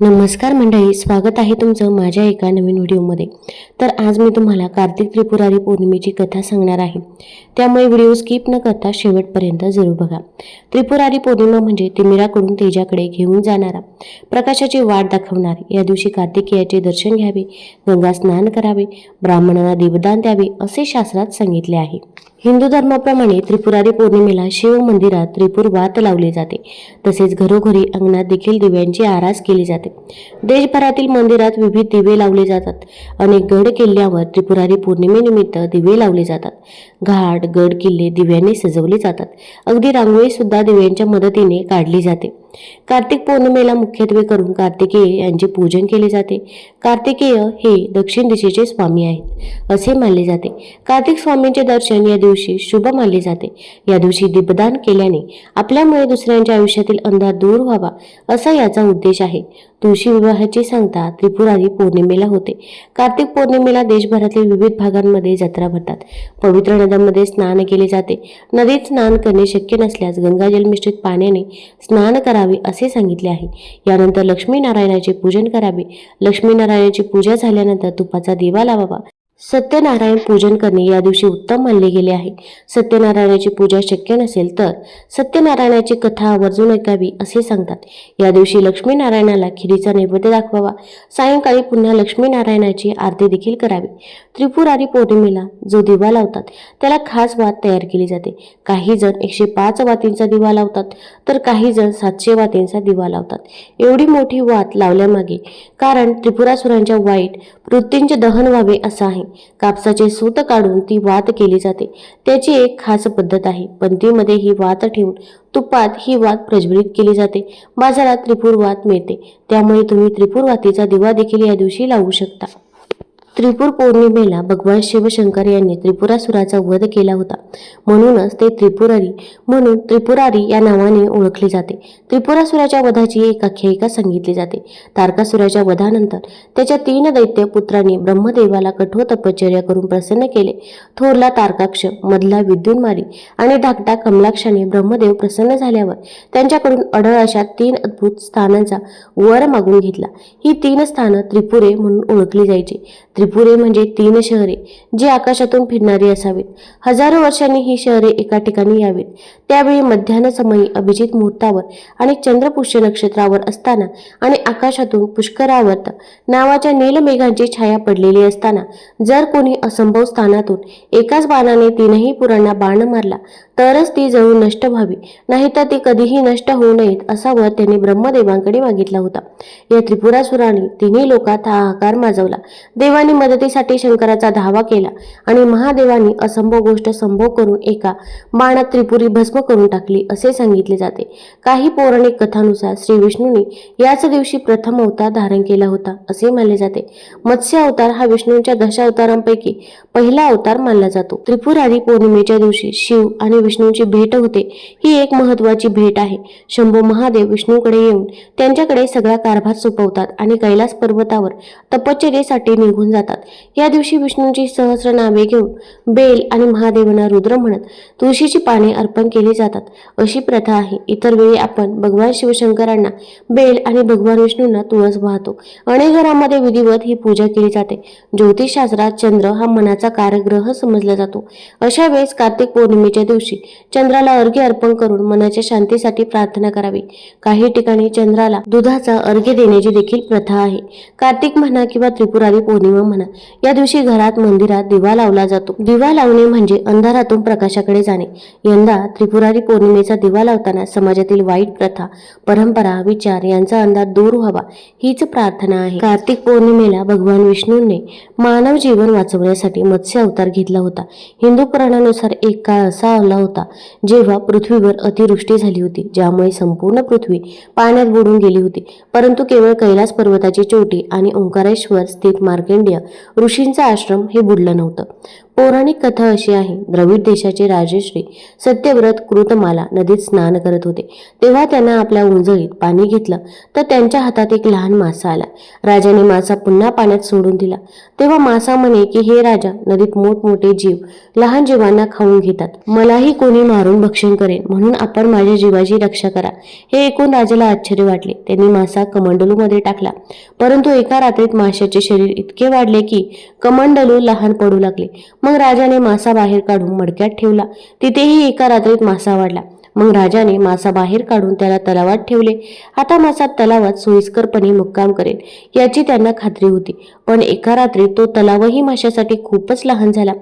नमस्कार मंडळी स्वागत आहे तुमचं माझ्या एका नवीन व्हिडिओमध्ये. तर आज मी तुम्हाला कार्तिक त्रिपुरारी पौर्णिमेची कथा सांगणार आहे. त्यामुळे व्हिडिओ स्किप न करता शेवटपर्यंत जरूर बघा. त्रिपुरारी पौर्णिमा म्हणजे तिमिराकडून तेजाकडे घेऊन जाणारा. प्रकाशाची वाट दाखवणार. या दिवशी कार्तिकेयाचे दर्शन घ्यावे गंगा स्नान करावे ब्राह्मणांना देवदान द्यावे असे शास्त्रात सांगितले आहे. हिंदू धर्माप्रमाणे त्रिपुरारी पौर्णिमेला शिव मंदिरात त्रिपूर वात लावले जाते. तसेच घरोघरी अंगणात देखील दिव्यांची आरास केली जाते. देशभरातील मंदिरात विविध दिवे लावले जातात. अनेक गड किल्ल्यावर त्रिपुरारी पौर्णिमेनिमित्त दिवे लावले जातात. घाट गड किल्ले दिव्यांनी सजवले जातात. अगदी रांगोळी सुद्धा दिव्यांच्या मदतीने काढली जाते. कार्तिक पौर्णिमेला मुख्यत्वे करून कार्तिकेय यांचे पूजन केले जाते. कार्तिकेय हे दक्षिण दिशेचे स्वामी आहेत असे मानले जाते. कार्तिक स्वामींचे दर्शन या दिवशी शुभ मानले जाते. या दिवशी दीपदान केल्याने आपल्यामुळे दुसऱ्यांच्या आयुष्यातील अंधार दूर व्हावा असा याचा उद्देश आहे. तुळशी विवाहाची सांगता त्रिपुरारी पौर्णिमेला होते. कार्तिक पौर्णिमेला देशभरातील विविध भागांमध्ये जत्रा भरतात. पवित्र नद्यांमध्ये स्नान केले जाते. नदीत स्नान करणे शक्य नसल्यास गंगाजल मिश्रित पाण्याने स्नान करावे असे सांगितले आहे. यानंतर लक्ष्मीनारायणाचे पूजन करावे. लक्ष्मीनारायणाची पूजा झाल्यानंतर तुपाचा दिवा लावावा. सत्यनारायण पूजन करणे या दिवशी उत्तम मानले गेले आहे. सत्यनारायणाची पूजा शक्य नसेल तर सत्यनारायणाची कथा आवर्जून ऐकावी असे सांगतात. या दिवशी लक्ष्मीनारायणाला खिरीचा नैवेद्य दाखवावा. सायंकाळी पुन्हा लक्ष्मीनारायणाची आरती देखील करावी. त्रिपुरारी पौर्णिमेला जो दिवा लावतात त्याला खास वात तयार केली जाते. काही जण एकशे पाच वातींचा दिवा लावतात तर काही जण सातशे वातींचा दिवा लावतात. एवढी मोठी वात लावल्यामागे कारण त्रिपुरासुरांच्या वाईट वृत्तींचे दहन व्हावे असं आहे. कापसाचे सूत काढून ती वात केली जाते. त्याची एक खास पद्धत आहे. पंथीमध्ये ही वात ठेवून तुपात ही वात प्रज्वलित केली जाते. बाजारात त्रिपूर वात मिळते. त्यामुळे तुम्ही त्रिपूर वातीचा दिवा देखील या दिवशी लावू शकता. त्रिपूर पौर्णिमेला भगवान शिवशंकर यांनी त्रिपुरासुराचा वध केला होता. म्हणूनच ते त्रिपुरारी म्हणून त्रिपुरारी या नावाने ओळखले जाते. त्रिपुरासुराच्या वधाची एक आख्यायिका सांगितली जाते. तारकासुराच्या वधानंतर त्याच्या तीन दैत्य पुत्रांनी ब्रह्मदेवाला कठोर तपश्चर्या करून प्रसन्न केले. थोरला तारकाक्ष मधला विद्युन्मारी आणि धाकटा कमलाक्षाने ब्रह्मदेव प्रसन्न झाल्यावर त्यांच्याकडून अढळ अशा तीन अद्भुत स्थानांचा वर मागून घेतला. ही तीन स्थानं त्रिपुरे म्हणून ओळखली जायची. त्रिपुरे म्हणजे तीन शहरे जी आकाशातून फिरणारी असावीत. हजारो वर्षांनी ही शहरे एका ठिकाणी यावीत. त्यावेळी मध्यान्ह समयी अभिजित मुहूर्तावर आणि चंद्रपुष्य नक्षत्रावर असताना आणि आकाशातून पुष्करावर्त नावाच्या नीलमेघांची छाया पडलेली असताना जर कोणी असंभव स्थानातून एकाच बाणाने तीनही पुरांना बाण मारला तरच ती जळून नष्ट व्हावी नाहीतर ती कधीही नष्ट होऊ नयेत असा वर त्यांनी ब्रह्मदेवांकडे मागितला होता. या त्रिपुरासुराने तिन्ही लोकात हा आकार माजवला. देवाने मदतीसाठी शंकराचा धावा केला आणि महादेवानी असंभव गोष्ट संभव करून एका बाणात त्रिपुरी भस्म करून टाकली असे सांगितले जाते. काही पौराणिक कथानुसार श्री विष्णूंनी याच दिवशी प्रथम अवतार धारण केला होता असे मानले जाते. मत्स्य अवतार हा विष्णूंच्या दशावतारांपैकी पहिला अवतार मानला जातो. त्रिपुरारी पौर्णिमेच्या दिवशी शिव आणि विष्णूंची भेट होते ही एक महत्वाची भेट आहे. शंभू महादेव विष्णूकडे येऊन त्यांच्याकडे सगळा कारभार सोपवतात आणि कैलास पर्वतावर तपश्चर्येसाठी निघून जातात. या दिवशी विष्णूंची सहस्र नावे घेऊन बेल आणि महादेवांना रुद्र म्हणत तुळशीची पाने अर्पण केली जातात. अशी प्रथा आहे. इतर वेळी आपण भगवान शिवशंकरांना बेल आणि भगवान विष्णूंना तुळस वाहतो. अनेक घरामध्ये विधिवत ही पूजा केली जाते. ज्योतिषशास्त्रात चंद्र हा मनाचा कारग्रह समजला जातो. अशा वेळेस कार्तिक पौर्णिमेच्या दिवशी चंद्राला अर्घ्य अर्पण करून मनाच्या शांतीसाठी प्रार्थना करावी. काही ठिकाणी चंद्राला दुधाचा अर्घ्य देण्याची देखील प्रथा आहे. कार्तिक म्हणा किंवा त्रिपुरारी पौर्णिमा म्हणा. या दिवशी घरात मंदिरात दिवा लावला जातो. दिवा लावणे म्हणजे अंधारातून प्रकाशाकडे जाणे. यंदा त्रिपुरारी पौर्णिमेचा दिवा लावताना समाजातील वाईट प्रथा परंपरा विचार यांचा अंधार दूर व्हावा हीच प्रार्थना आहे. कार्तिक पौर्णिमेला भगवान विष्णूंनी मानव जीवन वाचवण्यासाठी मत्स्य अवतार घेतला होता. हिंदू पुराणानुसार एक काळ असा आला होता जेव्हा पृथ्वीवर अतिवृष्टी झाली होती ज्यामुळे संपूर्ण पृथ्वी पाण्यात बुडून गेली होती. परंतु केवळ कैलास पर्वताची चोटी आणि ओंकारेश्वर स्थित मार्केंडिया ऋषींचा आश्रम हे बुडलं नव्हतं. पौराणिक कथा अशी आहे. द्रविड देशाचे राजश्री सत्यव्रत कृतमाला नदीत स्नान करत होते. तेव्हा त्यांना आपल्या उंजळीत पाणी घेतलं तर त्यांच्या हातात एक लहान मासा आला. राजाने मासा पुन्हा पाण्यात सोडून दिला. तेव्हा मासा म्हणे की हे राजा नदीत मोठमोठे जीव लहान जीवांना खाऊन घेतात. मलाही कोणी मारून भक्षण करेल म्हणून आपण माझ्या जीवाची रक्षा करा. हे ऐकून राजाला आश्चर्य वाटले. त्यांनी मासा कमंडलूमध्ये टाकला. परंतु एका रात्रीत माशाचे शरीर इतके वाढले की कमंडलू लहान पडू लागले. मग राजाने मासा बाहेर काढून मडक्यात ठेवला. तिथेही एका रात्रीत मासा वाढला. मग राजाने मासा बाहेर काढून त्याला तलावात ठेवले. आता मासा तलावात सोयीस्करपणे मुक्काम करेल याची त्यांना खात्री होती. पण एका रात्रीत तो तलावही माशासाठी खूपच लहान झाला.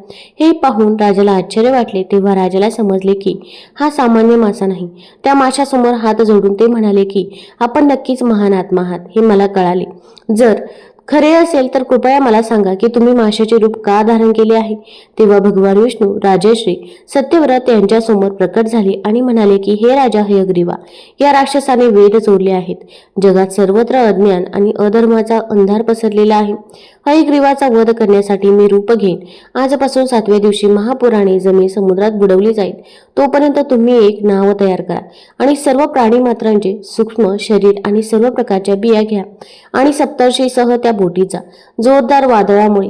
हे पाहून राजाला आश्चर्य वाटले. तेव्हा राजाला समजले की हा सामान्य मासा नाही. त्या माशासमोर हात जोडून ते म्हणाले की आपण नक्कीच महान आत्मा आहात. हे मला कळाले. जर खरे असेल तर कृपया मला सांगा की तुम्ही माशाचे रूप का धारण केले आहे? तेव्हा भगवान विष्णू राजश्री सत्यव्रत यांच्यासमोर प्रकट झाले आणि म्हणाले की हे राजा हयग्रीवा या राक्षसाने वेद चोरले आहेत. जगात सर्वत्र अज्ञान आणि अधर्माचा अंधार पसरलेला आहे. हयग्रीवाचा वध करण्यासाठी मी रूप घेईन. आजपासून सातव्या दिवशी महापुराणे जमीन समुद्रात बुडवली जाईल. तोपर्यंत तुम्ही एक नाव तयार करा आणि सर्व प्राणी मात्रांचे सूक्ष्म शरीर आणि सर्व प्रकारच्या बिया घ्या आणि सप्तर्षीसह त्या बोटीचा जोरदार वादळामुळे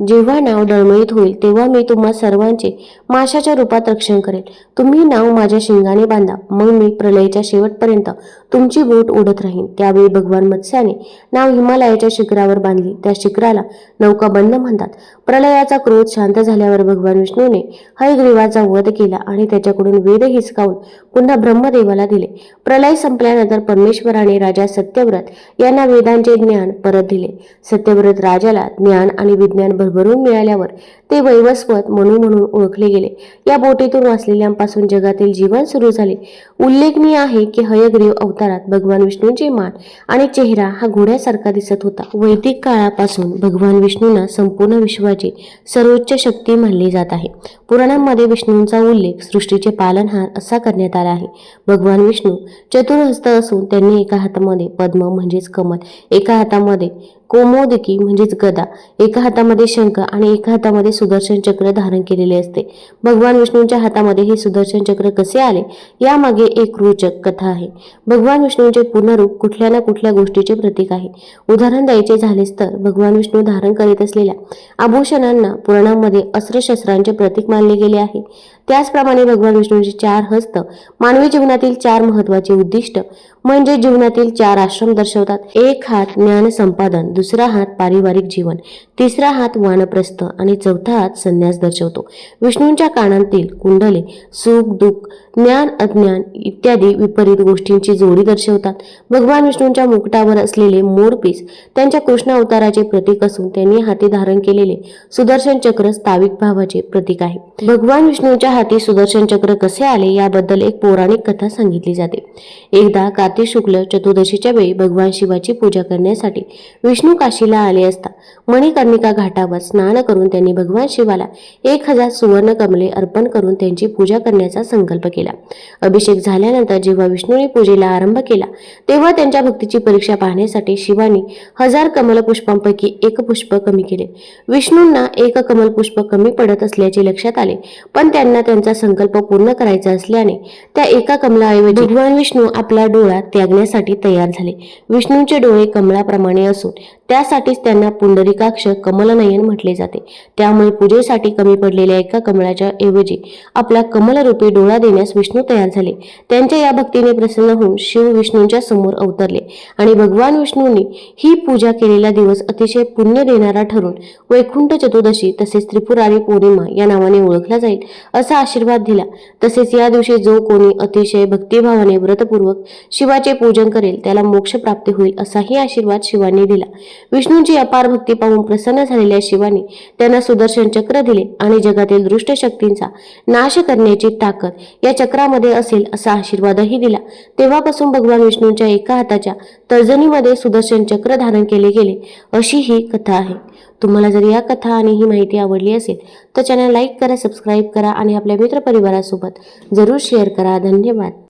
जेव्हा नाव डळमळीत होईल तेव्हा मी तुम्हा सर्वांचे माशाच्या रूपात रक्षण करेल. तुम्ही नाव माझ्या शिंगाने बांधा मग मी प्रलयाच्या शेवटपर्यंत तुमची बोट ओढत राहीन. त्यावेळी भगवान मत्स्याने नाव हिमालयाच्या शिखरावर बांधली. त्या शिखराला नौका बंद म्हणतात. प्रलयाचा क्रोध शांत झाल्यावर भगवान विष्णूने हयग्रीवाचा वध केला आणि त्याच्याकडून वेद हिसकावून पुन्हा ब्रह्मदेवाला दिले. प्रलय संपल्यानंतर परमेश्वराने राजा सत्यव्रत यांना वेदांचे ज्ञान परत दिले. सत्यव्रत राजाला ज्ञान आणि विज्ञान भरभरून मिळाल्यावर ते वैवस्वत म्हणून म्हणून ओळखले गेले. या बोटीतून वाचलेल्यांपासून जगातील जीवन सुरू झाले. उल्लेखनीय आहे की हयग्रीव अवतारात भगवान विष्णूंची मान आणि चेहरा हा घोड्यासारखा दिसत होता. वैदिक काळापासून भगवान विष्णूंना संपूर्ण विश्वाची सर्वोच्च शक्ती मानली जात आहे. पुराणांमध्ये विष्णूंचा उल्लेख सृष्टीचे पालनहार असा करण्यात आला आहे. भगवान विष्णू चतुर्हस्त असून त्यांनी एका हातामध्ये पद्म म्हणजेच कमल एका हातामध्ये कोमोदकी म्हणजेच गदा. एका हातामध्ये शंख आणि एका हातामध्ये सुदर्शन चक्र धारण केलेले असते. भगवान विष्णूंच्या हातामध्ये हे सुदर्शन चक्र कसे आले? यामागे एक रोचक कथा आहे. भगवान विष्णूंचे पूर्णरूप कुठल्या ना कुठल्या गोष्टीचे प्रतीक आहे. उदाहरण द्यायचे झालेच तर भगवान विष्णू धारण करीत असलेल्या आभूषणांना पुराणांमध्ये अस्त्रशस्त्रांचे प्रतीक मानले गेले आहे. त्याचप्रमाणे भगवान विष्णूंचे चार हस्त मानवी जीवनातील चार महत्त्वाचे उद्दिष्ट म्हणजे जीवनातील चार आश्रम दर्शवतात. एक हात ज्ञान संपादन दुसरा हात पारिवारिक जीवन. तिसरा हात वानप्रस्थ आणि चौथा हात संन्यास दर्शवतो. विष्णूंच्या कानांतील कुंडले सुख दुःख ज्ञान अज्ञान इत्यादी विपरीत गोष्टींची जोडी दर्शवतात. भगवान विष्णूंच्या मुकुटावर असलेले मोरपीस त्यांच्या कृष्ण अवताराचे प्रतीक असून त्यांनी हाती धारण केलेले सुदर्शन चक्र स्थाविक भावाचे प्रतीक आहे. भगवान विष्णूंच्या हाती सुदर्शन चक्र कसे आले याबद्दल एक पौराणिक कथा सांगितली जाते. एकदा कार्तिक शुक्ल चतुर्दशीच्या वेळी भगवान शिवाची पूजा करण्यासाठी विष्णू काशीला आले असता मणिका मणिकर्णिका घाटावर स्नान करून त्यांनी भगवान शिवाला एक हजार सुवर्ण कमले अर्पण करून त्यांची पूजा करण्याचा संकल्प केला. अभिषेक झाल्यानंतर जेव्हा विष्णूने पूजेला आरंभ केला तेव्हा त्यांच्या भक्तीची परीक्षा पाहण्यासाठी शिवानी हजार कमल पुष्पांपैकी एक पुष्प कमी केले. विष्णूंना एक कमल पुष्प कमी पडत असल्याचे लक्षात आले पण त्यांना त्यांचा संकल्प पूर्ण करायचा असल्याने त्या एका कमलाऐवजी भगवान विष्णू आपला डोळा त्यागण्यासाठी तयार झाले. विष्णूंचे डोळे कमळाप्रमाणे असून त्यासाठीच त्यांना पुंडरीकाक्ष कमलनयन म्हटले जाते. त्यामुळे पूजेसाठी कमी पडलेल्या एका कमळाच्या ऐवजी आपला कमलरूपी डोळा देण्यास विष्णू तयार झाले. त्यांच्या या भक्तीने प्रसन्न होऊन शिव विष्णूंच्या समोर अवतरले आणि भगवान विष्णूंनी ही पूजा केलेला दिवस अतिशय पुण्य देणारा ठरून वैकुंठ चतुर्दशी तसेच त्रिपुरारी पौर्णिमा या नावाने ओळखला जाईल असा आशीर्वाद दिला. तसेच या दिवशी जो कोणी अतिशय भक्तिभावाने व्रतपूर्वक शिवाचे पूजन करेल त्याला मोक्ष प्राप्ती होईल असाही आशीर्वाद शिवांनी दिला. विष्णूंची अपार भक्ती पाहून प्रसन्न झालेल्या शिवाने त्यांना सुदर्शन चक्र दिले आणि जगातील दृष्ट शक्तींचा नाश करण्याची ताकद या चक्रामध्ये असेल असा आशीर्वादही दिला. तेव्हापासून भगवान विष्णूंच्या एका हाताच्या तर्जनीमध्ये सुदर्शन चक्र धारण केले गेले अशी ही कथा आहे. तुम्हाला जर या कथा आणि ही माहिती आवडली असेल तर चॅनल लाईक करा सबस्क्राईब करा आणि आपल्या मित्रपरिवारासोबत जरूर शेअर करा. धन्यवाद.